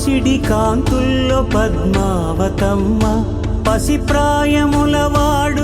పసిడి కాంతుల్లో పద్మావతమ్మ పసి ప్రాయములవాడు